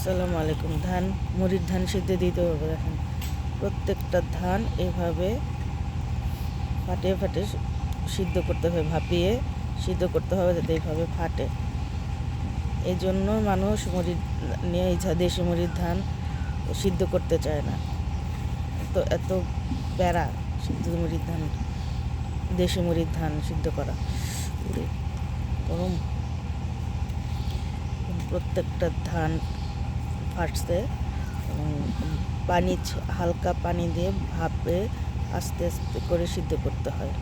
আসসালামু আলাইকুম। ধান, মুড়ির ধান সিদ্ধ দিতে হবে দেখেন। প্রত্যেকটা ধান এভাবে ফাটিয়ে ফাটিয়ে সিদ্ধ করতে হবে, ভাপিয়ে সিদ্ধ করতে হবে যাতে এইভাবে ফাটে। এই জন্য মানুষ মুড়ির নিয়ে দেশি মুড়ির ধান সিদ্ধ করতে চায় না। তো এত প্যারা সিদ্ধ মুড়ির ধান, দেশি মুড়ির ধান সিদ্ধ করা। গরম। প্রত্যেকটা ধান ফাটছে পানি হালকা পানি দিয়ে ভাপে আস্তে আস্তে করে সিদ্ধ করতে হয়।